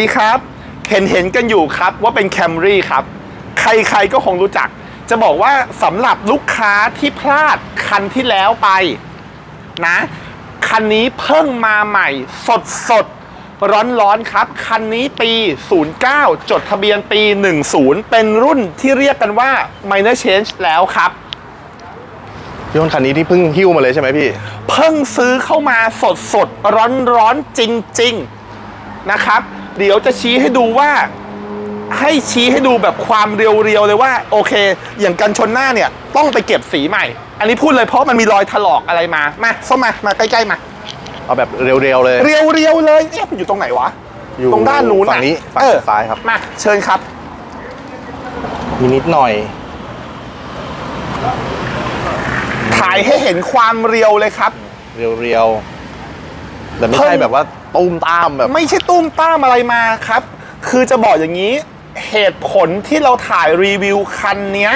ดีครับ เห็นเห็นกันอยู่ครับว่าเป็นแคมรี่ครับ ใครๆก็คงรู้จัก จะบอกว่าสำหรับลูกค้าที่พลาดคันที่แล้วไปนะ คันนี้เพิ่งมาใหม่ สดสดร้อนร้อนๆครับ คันนี้ปี 09 จดทะเบียนปี 10 เป็นรุ่นที่เรียกกันว่า minor change แล้วครับพี่อ้นคันนี้ที่เพิ่งหิ้วมาเลยใช่ไหมพี่ เพิ่งซื้อเข้ามาสดสดร้อนร้อนๆจริง ๆ นะครับ เดี๋ยวจะชี้ให้ดูว่า ให้ชี้ให้ดูแบบความเรียวๆเลยว่า โอเค อย่างกันชนหน้าเนี่ย ต้องไปเก็บสีใหม่ อันนี้พูดเลยเพราะมันมีรอยถลอกอะไรมา มาส้มมา มาใกล้ๆมา เอาแบบเรียวๆเลย เรียวๆเลยเอ๊ะมันอยู่ตรงไหนวะ อยู่ตรงด้านนู้นฝั่งนี้ฝั่งเออซ้ายครับ มา เชิญครับ มีนิดหน่อยถ่ายให้เห็นความเรียวเลยครับ เรียวๆแต่ไม่เพิ่ใช่งแบบว่า ตุ้มตามแบบ ไม่ใช่ตุ้มต้ามอะไรมาครับ คือจะบอกอย่างนี้เหตุผลที่เราถ่ายรีวิวคันเนี้ย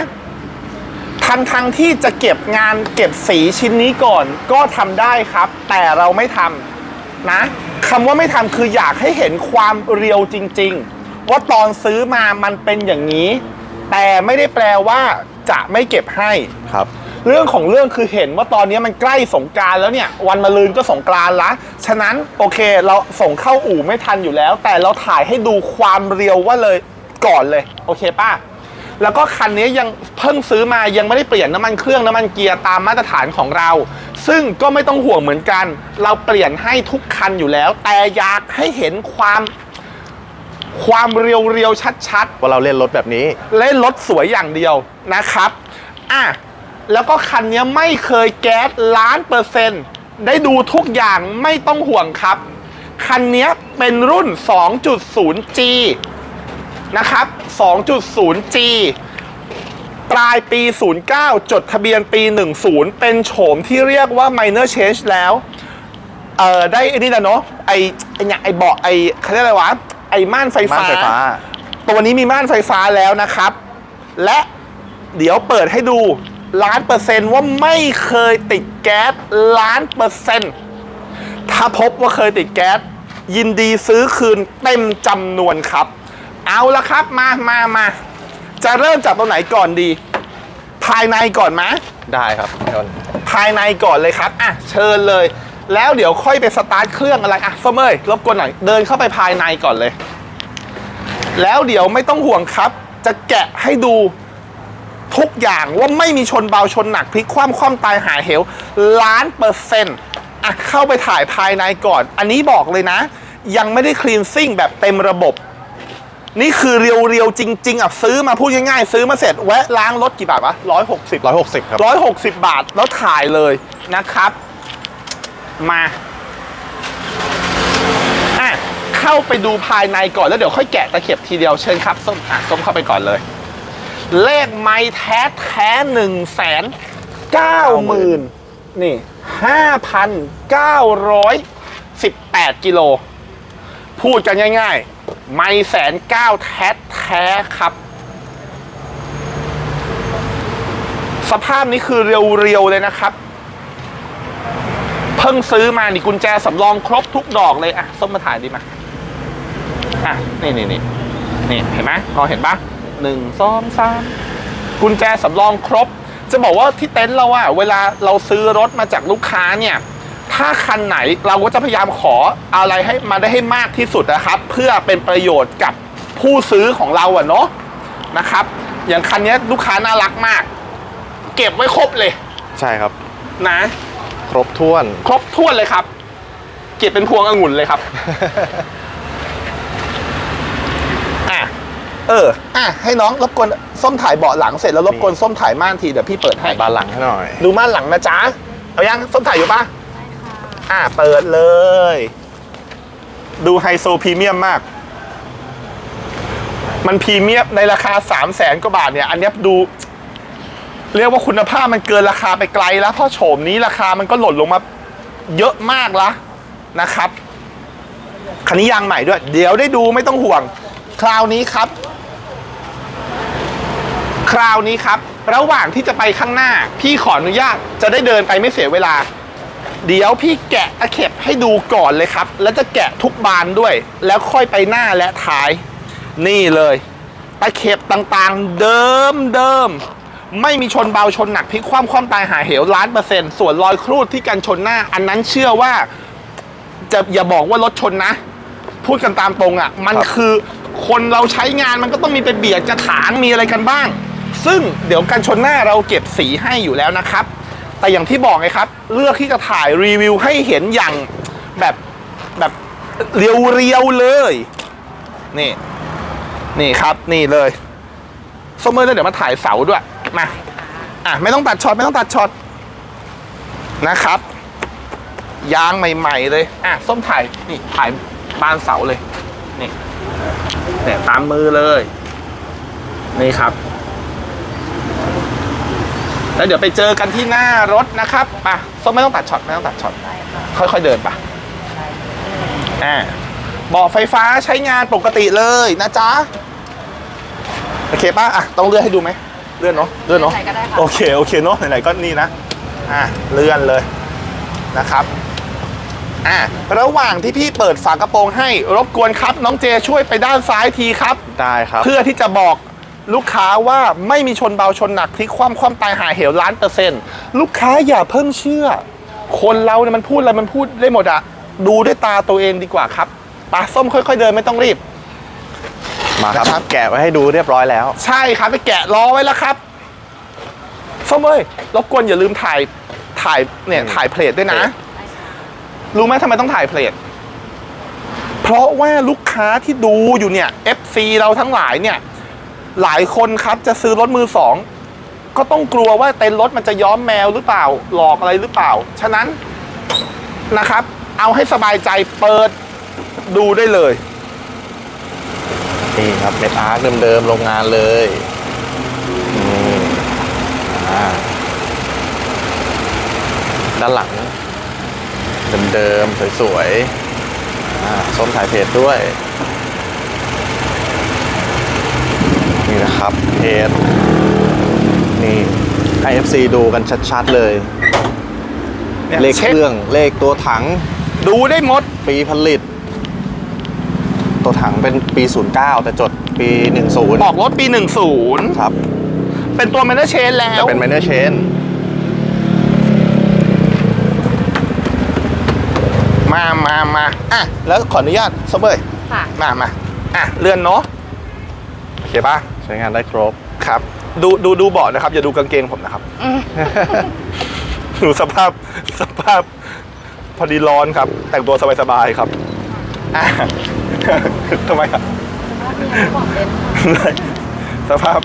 ทันทั้งที่จะเก็บงานเก็บสีชิ้นนี้ก่อน ก็ทำได้ครับ แต่เราไม่ทำนะคำว่าไม่ทำคืออยากให้เห็นความเรียวจริง ๆ ว่าตอนซื้อมามันเป็นอย่างนี้ แต่ไม่ได้แปลว่าจะไม่เก็บให้ครับ เรื่องของเรื่องคือเห็นว่าตอนนี้มันใกล้สงกรารแล้วเนี่ย วันมะรืนก็สงกรานต์ละฉะนั้นโอเคเราส่งเข้าอู่ไม่ทันอยู่แล้ว แต่เราถ่ายให้ดูความเรียวว่าเลยก่อนเลย โอเคป้าแล้วก็คันนี้ยังเพิ่งซื้อมายังไม่ได้เปลี่ยนน้ำมันเครื่องน้ำมันเกียร์ตามมาตรฐานของเรา ซึ่งก็ไม่ต้องห่วงเหมือนกัน เราเปลี่ยนให้ทุกคันอยู่แล้ว แต่อยากให้เห็นความความเรียวๆชัดๆว่าเราเล่นรถแบบนี้ เล่นรถสวยอย่างเดียวนะครับ อะ แล้วก็คันนี้ไม่เคยแก๊สล้านเปอร์เซ็นต์ได้ดูทุกอย่างไม่ต้องห่วงครับ คันนี้เป็นรุ่น 2.0G นะครับ 2.0G ปลายปี 09 จดทะเบียนปี 10 เป็นโฉมที่เรียกว่า minor change แล้ว เอ่อ ได้ไอ้นี่แหละเนาะ ไอ้ไอ้เนี่ยไอ้เบาะไอ้เขาเรียกอะไรวะ ไอ้ม่านไฟม่านฟ้าไฟฟ้า ตัวนี้มีม่านไฟฟ้าแล้วนะครับ และเดี๋ยวเปิดให้ดู ล้านเปอร์เซนต์ว่าไม่เคยติดแก๊สล้านเปอร์เซนต์ถ้าพบว่าเคยติดแก๊สยินดีซื้อคืนเต็มจำนวนครับ เอาละครับมามามาจะเริ่มจากตรงไหนก่อนดี ภายในก่อนไหมได้ครับพี่อ้นภายในก่อนเลยครับอะเชิญเลย แล้วเดี๋ยวค่อยไปสตาร์ทเครื่องอะไรอะเฟมเอ้ยรบกวนหน่อยเดินเข้าไปภายในก่อนเลย แล้วเดี๋ยวไม่ต้องห่วงครับ จะแกะให้ดู ทุกอย่างว่าไม่มีชนเบาชนหนักพลิกคว่ำคว่ำตายหายเหวล้านเปอร์เซ็นต์อะเข้าไปถ่ายภายในก่อน อันนี้บอกเลยนะ ยังไม่ได้คลีนซิ่งแบบเต็มระบบ นี่คือเรียวๆจริง ๆอะซื้อมาพูดง่ายๆซื้อมาเสร็จแวะล้างรถกี่บาทวะร้อยหกสิบร้อยหกสิบครับร้อยหกสิบบาทแล้วถ่ายเลยนะครับ มาอะเข้าไปดูภายในก่อนแล้วเดี๋ยวค่อยแกะตะเข็บทีเดียวเชิญครับส้มอะส้มเข้าไปก่อนเลย เลขไม้แท้แท้หนึ่งแสนเก้าหมื่นนี่ห้าพันเก้าร้อยสิบแปดกิโล พูดกันง่ายๆ ไม้แสนเก้าแท้แท้ครับ สภาพนี้คือเรียวๆเลยนะครับ เพิ่งซื้อมานี่กุญแจสำรองครบทุกดอกเลย อะ ส้มมาถ่ายดีมาอะ นี่นี่นี่นี่เห็นไหมพอเห็นปะ หนึ่งสองสามกุญแจสำรองครบ จะบอกว่าที่เต็นท์เราอะเวลาเราซื้อรถมาจากลูกค้าเนี่ย ถ้าคันไหนเราก็จะพยายามขออะไรให้มาได้ให้มากที่สุดนะครับ เพื่อเป็นประโยชน์กับผู้ซื้อของเราอะเนาะนะครับ อย่างคันนี้ลูกค้าน่ารักมาก เก็บไว้ครบเลยใช่ครับ นะ ครบถ้วน ครบถ้วนเลยครับ เก็บเป็นพวงองุ่นเลยครับ อะ เอออะให้น้องรบกวนส้มถ่ายเบาะหลังเสร็จแล้วรบกวนส้มถ่ายม่านทีเดี๋ยวพี่เปิดให้บานหลังให้หน่อย ดูม่านหลังนะจ๊ะเอายังส้มถ่ายอยู่ปะอะเปิดเลย ดูไฮโซพรีเมียมมาก มันพรีเมียมในราคา3 0 0แสนกว่าบาทเนี่ย อันเนี้ยดู เรียกว่าคุณภาพมันเกินราคาไปไกลแล้วเพราะโฉมนี้ราคามันก็หล่นลงมาเยอะมากแล้วนะครับคันนี้ยางใหม่ด้วย เดี๋ยวได้ดูไม่ต้องห่วง คราวนี้ครับ คราวนี้ครับ ระหว่างที่จะไปข้างหน้า พี่ขออนุญาตจะได้เดินไปไม่เสียเวลา เดี๋ยวพี่แกะตะเข็บให้ดูก่อนเลยครับ แล้วจะแกะทุกบานด้วย แล้วค่อยไปหน้าและท้าย นี่เลยตะเข็บต่างๆ เดิมเดิมไม่มีชนเบาชนหนักพลิกคว่ำคว่ำตายหาเหวล้านเปอร์เซ็นต์ส่วนรอยครูดที่กันชนหน้า อันนั้นเชื่อว่าจะอย่าบอกว่ารถชนนะ พูดกันตามตรงอะ่ะ มันค,คือคนเราใช้งานมันก็ต้องมีไปเบียดกระถางมีอะไรกันบ้าง ซึ่งเดี๋ยวกันชนหน้าเราเก็บสีให้อยู่แล้วนะครับ แต่อย่างที่บอกไงครับ เลือกที่จะถ่ายรีวิวให้เห็นอย่างแบบแบบเรียวๆเลย นี่ นี่ครับนี่เลยส้มเมอร์เดี๋ยวมาถ่ายเสาด้วย มา อะไม่ต้องตัดช็อตไม่ต้องตัดช็อตนะครับยางใหม่ ๆ เลย อะ ส้มถ่าย นี่ ถ่ายบานเสาเลย นี่เนี่ยตามมือเลย นี่ครับ แล้วเดี๋ยวไปเจอกันที่หน้ารถนะครับอะส้มไม่ต้องตัดช็อตไม่ต้องตัดช็อตค่อยๆเดินไปอ่าบอกไฟฟ้าใช้งานปกติเลยนะจ๊ะโอเคป่ะอะต้องเลื่อนให้ดูไหมเลื่อนเนาะเลื่อนเนาะไหนก็ได้ค่ะโอเคโอเคเนาะไหนๆก็นี่นะอะเลื่อนเลยนะครับอะระหว่างที่พี่เปิดฝากระโปรงให้รบกวนครับ น้องเจช่วยไปด้านซ้ายทีครับได้ครับ เพื่อที่จะบอก ลูกค้าว่าไม่มีชนเบาชนหนักพลิกคว่ำคว่ำตายหาเหวล้านเปอร์เซ็นต์ลูกค้าอย่าเพิ่งเชื่อ คนเราเนี่ยมันพูดอะไรมันพูดได้หมดอะดูด้วยตาตัวเองดีกว่าครับปลาส้มค่อยๆเดินไม่ต้องรีบ มาครับนะครับแกะไว้ให้ดูเรียบร้อยแล้ว ใช่ครับไปแกะล้อไว้แล้วครับส้มเอ้ยรบกวนอย่าลืมถ่ายถ่ายเนี่ยอืมถ่ายเพลทด้วยนะเพลทรู้ไหมทำไมต้องถ่ายเพลทเพราะว่าลูกค้าที่ดูอยู่เนี่ย FC เราทั้งหลายเนี่ย หลายคนครับจะซื้อรถมือสองก็ต้องกลัวว่าเต็นท์รถมันจะย้อมแมวหรือเปล่า หลอกอะไรหรือเปล่า ฉะนั้นนะครับ เอาให้สบายใจเปิดดูได้เลย นี่ครับเมทาร์เดิมๆโรงงานเลยนี่อ่าด้านหลัง เดิมๆสวยๆส้มถ่ายเพจด้วย นี่นะครับเพจนี่ให้ FC ดูกันชัดๆเลย เนี่ยเลขเช็เคครื่องเลขตัวถัง ดูได้หมด ปีผลิต ตัวถังเป็นปี 09 แต่จดปี 10 บอกรถปี 10 ครับ เป็นตัวแมนเนอร์เชนแล้แต่ว เป็น minor chain มามามาอะ แล้วขออนุญาตซบเบยค่ะ มามาอะ เลื่อนเนาะโอเคป่ะ ใช้งานได้ครบ ครับ ดูดูดูเบาะนะครับ อย่าดูกางเกงผมนะครับดูสภาพสภาพ พอดีร้อนครับ แต่งตัวสบายๆครับอะ ทำไมครับสภาพ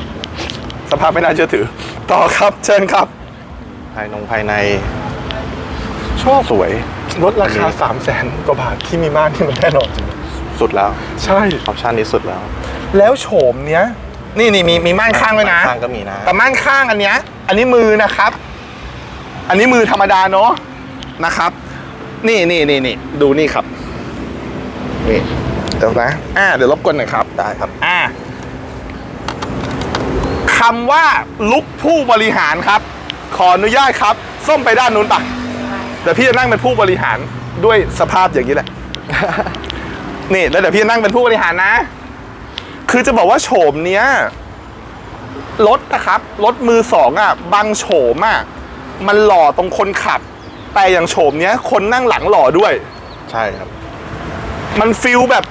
สภาพไม่น่าเชื่อถือ ต่อครับเชิญครับ ภายนงภายในชอบสวยรถราคา3 0 0แสนกว่าบาทที่มีม่านที่มันแน่นอนจริงสุดแล้ว ใช่ ออปชันนี้สุดแล้ว แล้วโฉมเนี้ย นี่นี่มีมีม่านข้างด้วยนะ ข้างก็มีนะแต่ม่านข้างอันเนี้ย อันนี้มือนะครับ อันนี้มือธรรมดาเนาะนะครับ นี่นี่นี่นี่ดูนี่ครับนี่เดี๋ยวนะอ่าเดี๋ยวรบกวนหน่อยครับ ได้ครับ อ่าคำว่าลุกผู้บริหารครับ ขออนุญาตครับ ส้มไปด้านนู้นปะเดี๋ยวพี่จะนั่งเป็นผู้บริหารด้วยสภาพอย่างนี้แหละ นี่แล้วเดี๋ยวพี่จะนั่งเป็นผู้บริหารนะ คือจะบอกว่าโฉมเนี้ยรถนะครับรถมือสองอะบางโฉมอะมันหล่อตรงคนขับ แต่อย่างโฉมเนี้ยคนนั่งหลังหล่อด้วย ใช่ครับ มันฟิลแบบ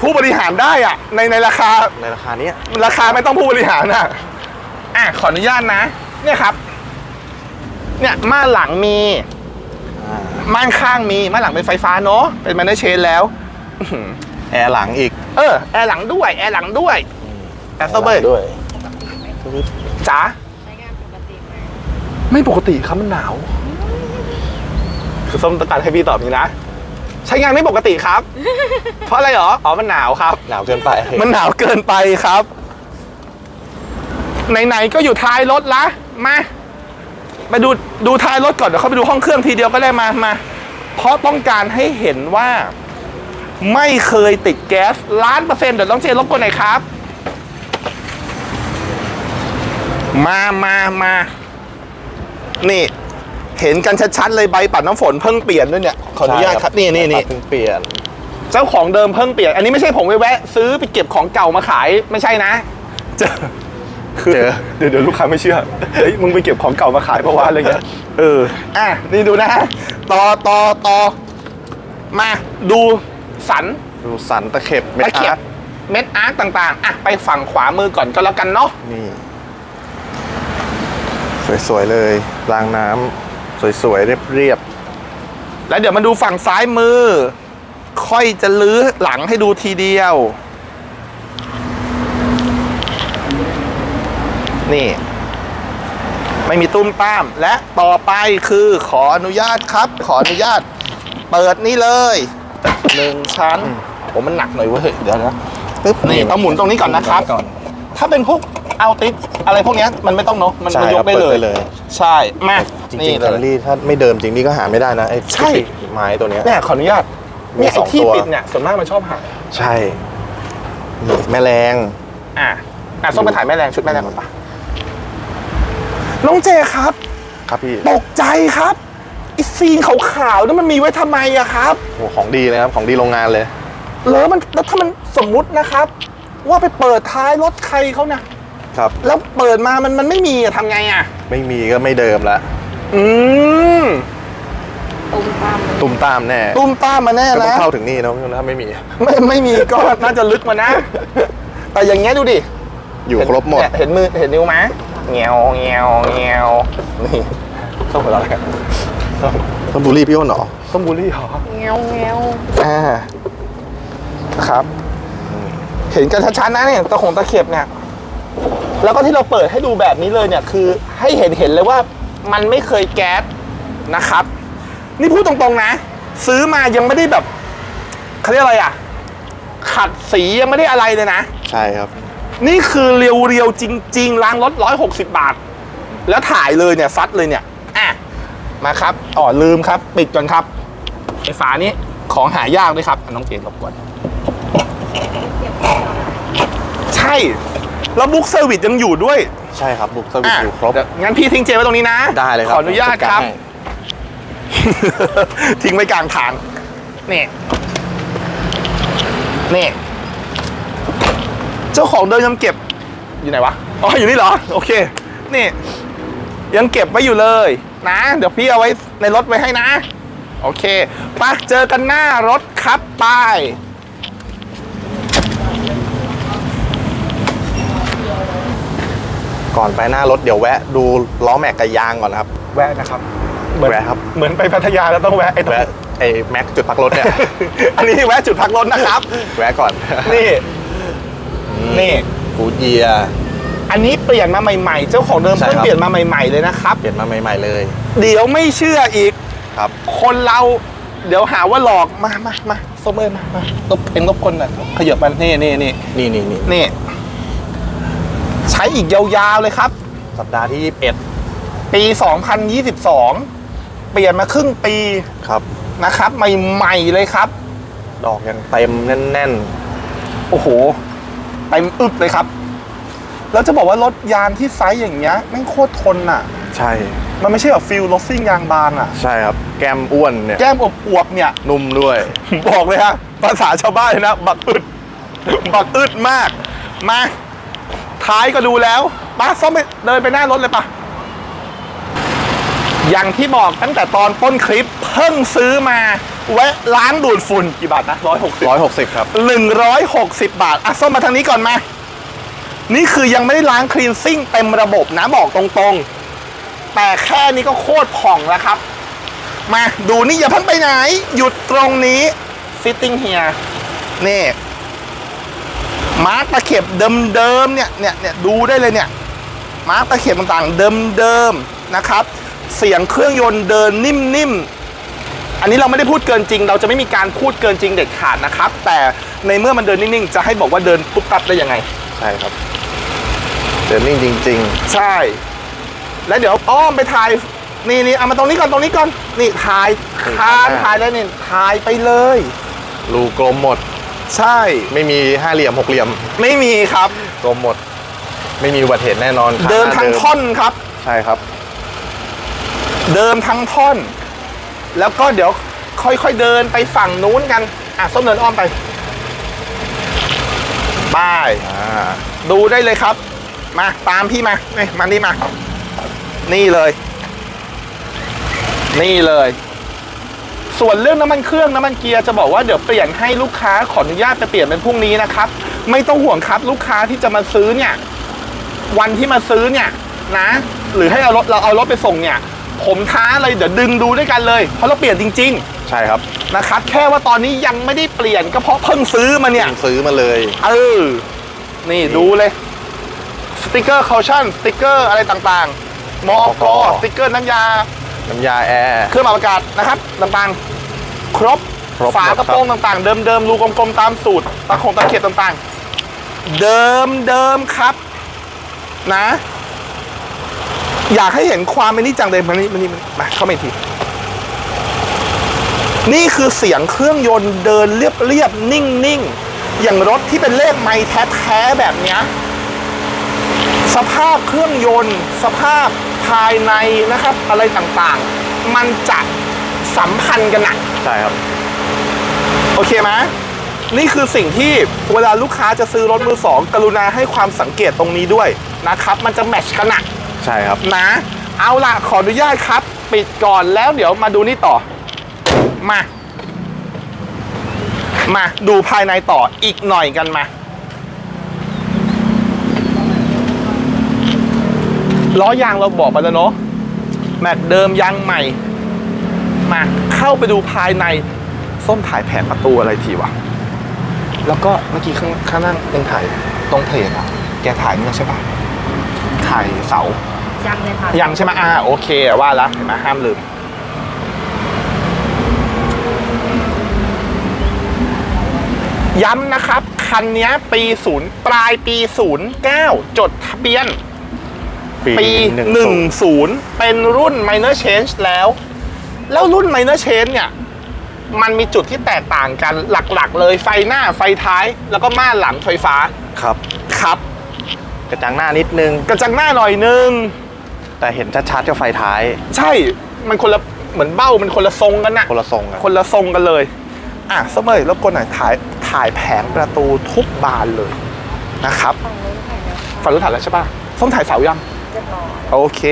ผู้บริหารได้อะ ในในราคาในราคาเนี้ยราคาไม่ต้องผู้บริหารอะอะขออนุญาตนะ เนี่ยครับ เนี่ยม่านหลังมีอ่าม่านข้างมีม่านหลังเป็นไฟฟ้าเนาะเป็นแมนเนอร์เชนแล้วอื้อหือแอร์หลังอีก เออแอร์หลังด้วยแอร์หลังด้วยแอร์โซเบอร์ด้วยจ๋าใช้งานปกติไหมไม่ปกติครับมันหนาวคือส้มต้องการให้พี่ตอบนี้นะใช้งานไม่ปกติครับ เพราะอะไรเหรออ๋อมันหนาวครับ หนาวเกินไป มันหนาวเกินไปครับ ไหนๆก็อยู่ท้ายรถละมามาดูดูท้ายรถก่อนเดี๋ยวเข้าไปดูห้องเครื่องทีเดียวก็ได้มามาเพราะต้องการให้เห็นว่า ไม่เคยติดแก๊สล้านเปอร์เซ็นต์เดี๋ยวต้องเจรบกวนหน่อยครับ มามามานี่ เห็นกันชัดๆเลยใบปัดน้ำฝนเพิ่งเปลี่ยนด้วยเนี่ยขออนุญาตครับนี่นี่นี่เพิ่งเปลี่ยน เจ้าของเดิมเพิ่งเปลี่ยน อันนี้ไม่ใช่ผมไปแวะ ซื้อไปเก็บของเก่ามาขายไม่ใช่นะเจอคือเจอเดี๋ยวเดี๋ยวลูกค้าไม่เชื่อเฮ้ยมึงไปเก็บของเก่ามาขายเพราะว่าอะไรเงี้ยเอออะนี่ดูนะต่อต่อต่อมาดู สัน ดูสันตะเข็บเมตะเข็บอาร์ตเม็ดอาร์ตต่างๆ อะ ไปฝั่งขวามือก่อนก็แล้วกันเนาะ นี่ สวย ๆ เลยรางน้ำสวย ๆ เรียบ แล้วเดี๋ยวมาดูฝั่งซ้ายมือ ค่อยจะลื้อหลังให้ดูทีเดียว นี่ ไม่มีตุ้มตาม และต่อไปคือขออนุญาตครับ ขออนุญาต เปิดนี่เลย หนึ่งชั้นผมมันหนักหน่อยเว้ยเดี๋ยวนะปึ๊บๆนี่ต้องหมุนตรงนี้ก่อนนะครับก่อนถ้าเป็นพวกเอาติสอะไรพวกเนี้ยมันไม่ต้องเนาะมันใช่มันยครักบได้เลเปิดยได้เลย ใช่มาจรินี่งๆเลแคมยรี่ถ้าไม่เดิมจริงนี่ก็หาไม่ได้นะไอ้ใช่ที่ปิดไม้ตัวเนี้ยแม่ขออนุญาตมีเนี่ยสไอ้องที่ตัวปิดเนี่ยส่วนมากมันชอบหายใช่นี่แม่แรงอะอะส้มไปถ่ายแม่แรงชุดแม่แรงก่อนปะน้องเจครับ ครับพี่ตกใจครับ ไอีซีนขาวๆนั่นมันมีไว้ทำไมอะครับ โหของดีเลยครับ ของดีโรงงานเลย แล้วมันแล้วถ้ามันสมมุตินะครับ ว่าไปเปิดท้ายรถใครเขาเนี่ยครับ แล้วเปิดมามันมันไม่มีอะทำไงอะไม่มีก็ไม่เดิมละ อืมตุ้มตามเลยตุ้มตามแน่ตุ้มต้ามมาแน่ก็ต้อนะ งเข้าถึงนี่นะถ้าไม่มี ไม่ไม่มีก็ น่าจะลึกมานะ แต่อย่างเงี้ยดูดิอยู่ครบหมด เนี่ยเห็นมือเห็นนิ้วไหมเงียวเงียวเงียวนี่ส้มหัวเราะอะไรกันส้ม ต้องบูลลี่พี่อ้นเหรอส้มบุรีเหรอเงี้ยวเงี้ยวอ่าครับ เห็นกันชัดๆนะเนี่ยตะขงตะเข็บเนี่ย แล้วก็ที่เราเปิดให้ดูแบบนี้เลยเนี่ย คือให้เห็นเห็นเลยว่ามันไม่เคยแก๊สนะครับ นี่พูดตรงๆนะ ซื้อมายังไม่ได้แบบเขาเรียกอะไรอะ ขัดสียังไม่ได้อะไรเลยนะ ใช่ครับ นี่คือเรียวๆจริง ๆ ล้างรถร้อยหกสิบาท แล้วถ่ายเลยเนี่ยซัดเลยเนี่ยอะ มาครับอ๋อลืมครับ ปิดก่อนครับไอ้ฝานี้ของหายากด้วยครับอะน้องเจนรบกวนใช่ แล้วบุ๊กเซอร์วิสยังอยู่ด้วยใช่ครับบุกสวิตอะอยู่ครบเดี๋ยวงั้นพี่ทิ้งเจไว้ตรงนี้นะได้เลยครับ ขออนุญาตผมจัดคกรับให้ทิ้งไว้กลางทางนี่นี่เจ้าของเดิมยังเก็บอยู่ไหนวะ อ๋อ อยู่นี่เหรอ โอเค นี่ ยังเก็บไว้อยู่เลย นะ เดี๋ยวพี่เอาไว้ในรถไว้ให้นะ โอเคไปะเจอกันหน้ารถครับไปก่อนไปหน้ารถเดี๋ยวแวะดูล้อแม็กกับยางก่อนนะครับ แวะนะครับ เหมือนแวะครับ เหมือนไปพัทยาแล้วต้องแวะไอ้ตรงแวะไอ้แม็กจุดพักรถเนี่ย อันนี้แวะจุดพักรถนะครับ แวะก่อน นี่ นี่ กูดเยียร์ อันนี้เปลี่ยนมาใหม่ๆ เจ้าของเดิมใช่เพิ่งครับเปลี่ยนมาใหม่ ๆเลยนะครับ เปลี่ยนมาใหม่ ๆ เลยเดี๋ยวไม่เชื่ออีก ครับ คนเราเดี๋ยวหาว่าหลอกมามามาส้มเอ้ยมามาตบเองรบคนน่ะขยับมันนี่นี่นี่นี่นี่นี่นี่ใช้อีกยาวๆเลยครับ สัปดาห์ที่21ปี 2022 เปลี่ยนมาครึ่งปีครับ นะครับ ใหม่ๆเลยครับ ดอกยังเต็มแน่น โอ้โหเต็มอึบเลยครับ แล้วจะบอกว่ารถยางที่ไซส์อย่างเงี้ยแม่งโคตรทนอะๆใช่ มันไม่ใช่แบบฟิลรถซิ่งยางบางอะ ใช่ครับ แก้มอ้วนเนี่ย แก้มอวบๆเนี่ย นุ่มด้วย บอกเลยฮะภาษาชาวบ้านเลยนะ บักอึด บักอึดมาก มา ท้ายก็ดูแล้วป้าซ่อมไปเดินไปหน้ารถเลยปะอย่างที่บอกตั้งแต่ตอนต้นคลิปเพิ่งซื้อมาแวะล้างดูดฝุ่นกี่บาทนะร้อยหกสิบ160ครับ หนึ่งร้อยหกสิบบาทอะส้มมาทางนี้ก่อนมา นี่คือยังไม่ได้ล้างคลีนซิ่งเต็มระบบนะบอกตรงๆ แต่แค่นี้ก็โคตรผ่องแล้วครับ มาดูนี่อย่าเพิ่งไปไหน หยุดตรงนี้ sitting here นี่ มาร์กตะเข็บเดิมๆเนี่ยเนี่ยเนี่ยดูได้เลยเนี่ยมาร์กตะเข็บต่างๆเดิมๆนะครับ เสียงเครื่องยนต์เดินนิ่มๆ อันนี้เราไม่ได้พูดเกินจริง เราจะไม่มีการพูดเกินจริงเด็ดขาดนะครับ แต่ในเมื่อมันเดินนิ่งๆ จะให้บอกว่าเดินปุ๊บปั๊บได้ยังไง ใช่ครับ เดินนิ่งจริงใช่ แล้วเดี๋ยวอ้อมไปถ่ายนี่นี่เอามาตรงนี้ก่อนตรงนี้ก่อนนี่ถ่ายคานถ่ายแล้วนี่ถ่ายไปเลยๆรูกลมหมด ใช่ไม่มีห้าเหลี่ยมหกเหลี่ยม ไม่มีครับกลมหมด ไม่มีอุบัติเหตุแน่นอนขาเดินหทางมท่อนครับ ใช่ครับ เดิมทั้งท่อน แล้วก็เดี๋ยวค่อยๆเดินไปฝั่งนู้นกันอะส้มเดินอ้อมไปไปอ่าดูได้เลยครับ มาตามพี่มานี่มานี่มา นี่เลย นี่เลย ส่วนเรื่องน้ำมันเครื่องน้ำมันเกียร์จะบอกว่าเดี๋ยวเปลี่ยนให้ลูกค้าขออนุญาตไปเปลี่ยนเป็นพรุ่งนี้นะครับ ไม่ต้องห่วงครับลูกค้าที่จะมาซื้อเนี่ย วันที่มาซื้อเนี่ยนะ หรือให้เอารถเราเอารถไปส่งเนี่ย ผมท้าเลยเดี๋ยวดึงดูด้วยกันเลย เพราะเราเปลี่ยนจริงใช่ครับๆนะครับแค่ว่าตอนนี้ยังไม่ได้เปลี่ยนก็เพราะเพิ่งซื้อมาเนี่ย ซื้อมาเลย เออ นี่ดูเลย สติกเกอร์คาชั่นสติกเกอร์อะไรต่างๆมอกมอกสติกเกอร์น้ำยา น้ำยาแอร์ เครื่องปรับอากาศนะครับต่างๆ ครบครบฝากระโปรงหมดครับต่างๆ เดิมๆรูกลมๆตามสูตรตะขงตะเข็บต่างๆ เดิมๆครับ นะ อยากให้เห็นความเป็นนี่จังเลยมานี่มานี่มานี่มาเข้ามาอีกทีนี่คือเสียงเครื่องยนต์เดินเรียบๆนิ่งๆ อย่างรถที่เป็นเลขไม้แท้ๆแบบเนี้ย สภาพเครื่องยนต์ สภาพภายในนะครับ อะไรต่างๆ มันจะสัมพันธ์กันนะใช่ครับ โอเคไหมนี่คือสิ่งที่เวลาลูกค้าจะซื้อรถมือสองกรุณาให้ความสังเกตตรงนี้ด้วยนะครับ มันจะแมทช์กันนะใช่ครับนะ เอาล่ะ ขออนุญาตครับ ปิดก่อนแล้วเดี๋ยวมาดูนี่ต่อ มา มาดูภายในต่ออีกหน่อยกันมา ล้อยางเราบอกไปแล้วเนาะแม็กเดิมยางใหม่ มาเข้าไปดูภายในส้มถ่ายแผงประตูอะไรทีวะ แล้วก็เมื่อกี้ข้างข้างนั่งยังถ่ายตรงเพลทอะ แกถ่ายนี่ใช่ปะถ่ายเสา ยังเลยค่ะยังใช่ไหมอ่าโอเคว่าแล้วเห็นไหมห้ามลืม ย้ำนะครับ คันนี้ปีศูนย์ปลายปีศูนย์เก้าจดทะเบียน ปีปีหนึ่งศูนย์10 เป็นรุ่น minor change แล้ว แล้วรุ่น minor change เนี่ย มันมีจุดที่แตกต่างกันหลักๆ เลยไฟหน้าไฟท้ายแล้วก็ม่านหลังไฟฟ้าครับ ครับ กระจังหน้านิดนึง กระจังหน้าหน่อยนึง แต่เห็นชัดๆกับไฟท้าย ใช่มันคนละเหมือนเบ้ามันคนละทรงกันนะคนละทรงอะคนละทรงกันเลย อะสมัยรบกวนหน่อยถ่ายถ่ายแผงประตูทุกบานเลยนะครับ ฝั่งนู้นถ่ายแล้วฝั่งรู้ถ่ายแล้วใช่ป่ะส้มถ่ายเสายังเรียบร้อยโอเค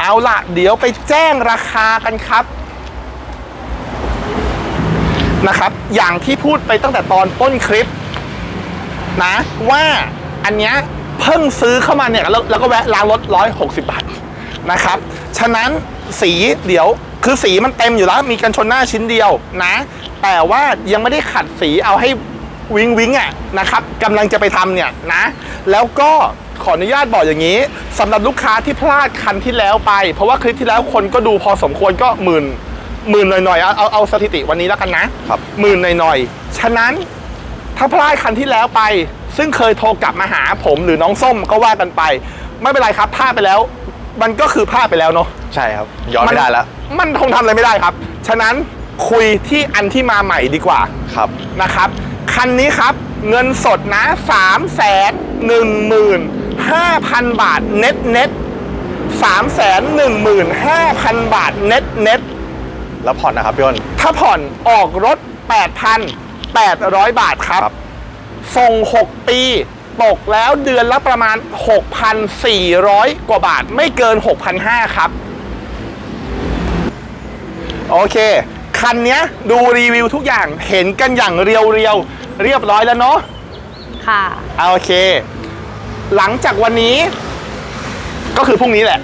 เอาล่ะ เดี๋ยวไปแจ้งราคากันครับนะครับ อย่างที่พูดไปตั้งแต่ตอนต้นคลิป นะ ว่าอันเนี้ยเพิ่งซื้อเข้ามาเนี่ยแล้วแล้วก็แวะล้างรถร้อยหกสิบบาทนะครับ ฉะนั้นสีเดี๋ยวคือสีมันเต็มอยู่แล้ว มีกันชนหน้าชิ้นเดียวนะ แต่ว่ายังไม่ได้ขัดสีเอาให้ วิงวิงอะนะครับกำลังจะไปทำเนี่ยนะแล้วก็ขออนุญาตบอกอย่างนี้สำหรับลูกค้าที่พลาดคันที่แล้วไป เพราะว่าคลิปที่แล้วคนก็ดูพอสมควรก็หมื่นหมื่นหน่อยๆเอาเอาเอาสถิติวันนี้แล้วกันนะครับหมื่นหน่อยๆฉะนั้นถ้าพลาดคันที่แล้วไป ซึ่งเคยโทรกลับมาหาผมหรือน้องส้มก็ว่ากันไป ไม่เป็นไรครับพลาดไปแล้ว มันก็คือพลาดไปแล้วเนาะใช่ครับย้อนไม่ได้แล้ว มันคงทำอะไรไม่ได้ครับ ฉะนั้นคุยที่อันที่มาใหม่ดีกว่าครับนะครับ คันนี้ครับเงินสดนะ3 1 5 0 0 0 บาทเน็ตเน็ต3 1 5 0 0 0บาทเน็ตเน็ตแล้วผ่อนนะครับพี่อ้นถ้าผ่อนออกรถ 8,800 บาทครับครับ ส่ง 6 ปี ตกแล้วเดือนละประมาณ 6,400 กว่าบาท ไม่เกิน 6,500 ครับ โอเค คันเนี้ยดูรีวิวทุกอย่างเห็นกันอย่างเรียวๆเรียบร้อยแล้วเนาะค่ะเอาโอเค หลังจากวันนี้ ก็คือพรุ่งนี้แหละ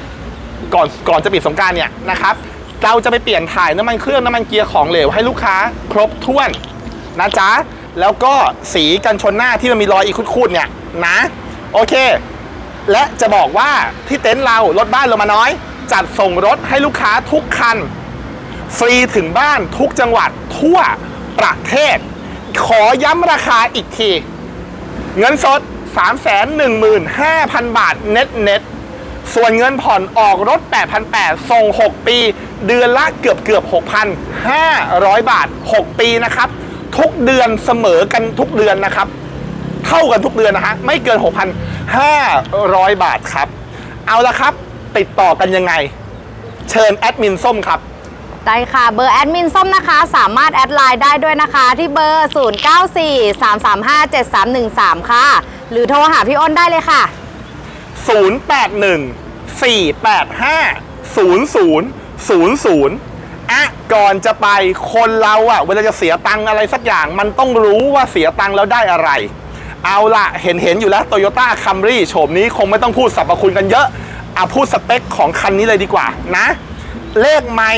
ก่อนก่อนจะปิดสงกรารเนี่ยนะครับ เราจะไปเปลี่ยนถ่ายน้ำมันเครื่องน้ำมันเกียร์ของเหลวให้ลูกค้าครบถ้วนนะจ๊ะแล้วก็สีกันชนหน้าที่มันมีรอยอีคุดคูดๆเนี่ยนะ โอเค และจะบอกว่าที่เต็นท์เรารถบ้านเรามาน้อย จัดส่งรถให้ลูกค้าทุกคัน ฟรีถึงบ้านทุกจังหวัดทั่วประเทศ ขอย้ำราคาอีกที เงินสด 315,000 บาทเน็ตเน็ตส่วนเงินผ่อนออกรถ 8,800ส่ง 6 ปี เดือนละเกือบเกือบ 6,500 บาท 6 ปีนะครับ ทุกเดือนเสมอกันทุกเดือนนะครับ เท่ากันทุกเดือนนะฮะ ไม่เกิน 6,500 บาทครับ เอาละครับ ติดต่อกันยังไง เชิญแอดมินส้มครับ ได้ค่ะ เบอร์แอดมินส้มนะคะ สามารถแอดไลน์ได้ด้วยนะคะ ที่เบอร์ 0943357313 ค่ะ หรือโทรหาพี่อ้นได้เลยค่ะ 081 485 0000อะก่อนจะไปคนเราอะเวลาจะเสียตังค์อะไรสักอย่าง มันต้องรู้ว่าเสียตังค์แล้วได้อะไร เอาละเห็นเห็นอยู่แล้ว Toyota Camry โฉมนี้คงไม่ต้องพูดสรรพคุณกันเยอะเอาพูดสเปคของคันนี้เลยดีกว่านะ เลขไม่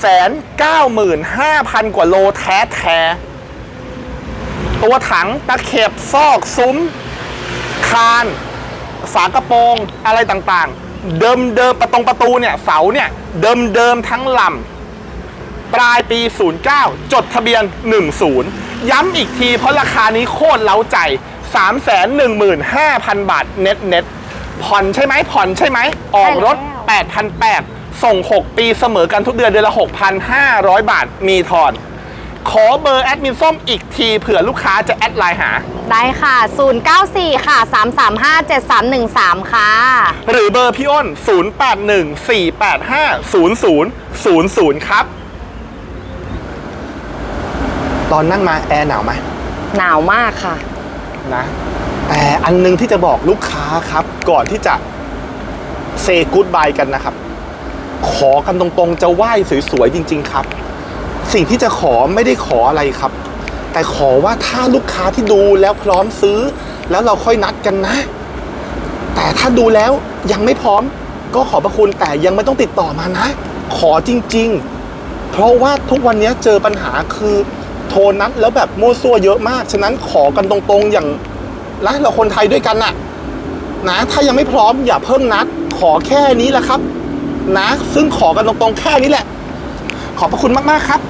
แสนเก้าหมื่นห้าพันกว่าโลแท้แท้ๆตัวถังตะเข็บซอกซุ้ม คาน ฝากระโปรงอะไรต่างๆ เดิมเดิมประตงประตูเนี่ย เสาเนี่ย เดิมเดิมทั้งลำปลายปี 09 จดทะเบียน 10 ย้ำอีกทีเพราะราคานี้โคตรเล้าใจ 315,000 บาทเน็ตเน็ตผ่อนใช่ไหมผ่อนใช่ไหมออกรถใช่แล้ว8,800 ส่ง 6 ปีเสมอกันทุกเดือนเดือนละ 6,500 บาทมีทอน ขอเบอร์แอดมินส้มอีกทีเผื่อลูกค้าจะแอดไลน์หา ได้ค่ะ 094 ค่ะ 3357313 ค่ะ หรือเบอร์พี่อ้น 0814850000 ครับ ตอนนั่งมาแอร์หนาวไหมหนาวมากค่ะ นะแต่อันนึงที่จะบอกลูกค้าครับ ก่อนที่จะเซกูดบายกันนะครับ ขอกันตรงๆ จะไหว้สวยๆจริง ๆ ครับ สิ่งที่จะขอไม่ได้ขออะไรครับ แต่ขอว่าถ้าลูกค้าที่ดูแล้วพร้อมซื้อ แล้วเราค่อยนัดกันนะ แต่ถ้าดูแล้วยังไม่พร้อม ก็ขอบพระคุณแต่ยังไม่ต้องติดต่อมานะ ขอจริง ๆ เพราะว่าทุกวันนี้เจอปัญหาคือโทรนัดแล้วแบบมั่วซั่วเยอะมาก ฉะนั้นขอกันตรงๆ อย่างนะเราคนไทยด้วยกันน่ะนะ ถ้ายังไม่พร้อมอย่าเพิ่งนัด ขอแค่นี้แหละครับ นะ ซึ่งขอกันตรงๆแค่นี้แหละ ขอบพระคุณมากๆครับ